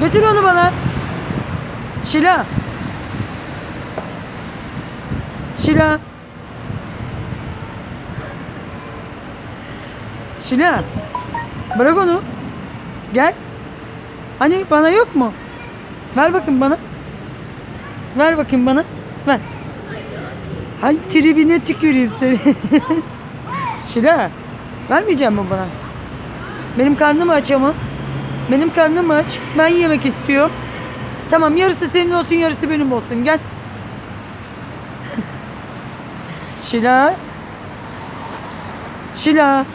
Getir onu bana. Şila. Şila. Şila. Bırak onu. Gel. Hani bana yok mu? Ver bakayım bana. Ver bakayım bana. Ver. Hay tribine tüküreyim seni. Şila. Vermeyeceğim mi bana? Benim karnım aç ama. Benim karnım aç. Ben yemek istiyorum. Tamam yarısı senin olsun yarısı benim olsun. Gel. Şila. Şila.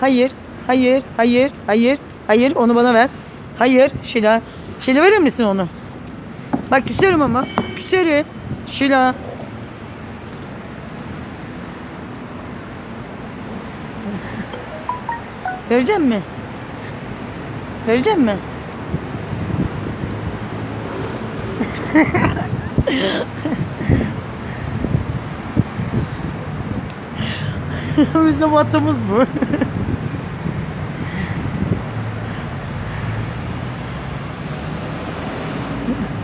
Hayır, hayır, hayır, hayır, hayır. Onu bana ver. Hayır, Şila. Şila verir misin onu? Bak küserim ama. Küserim. Şila. Vereceğim mi? Vereceğim mi? Bizim atımız bu. Mm-hmm.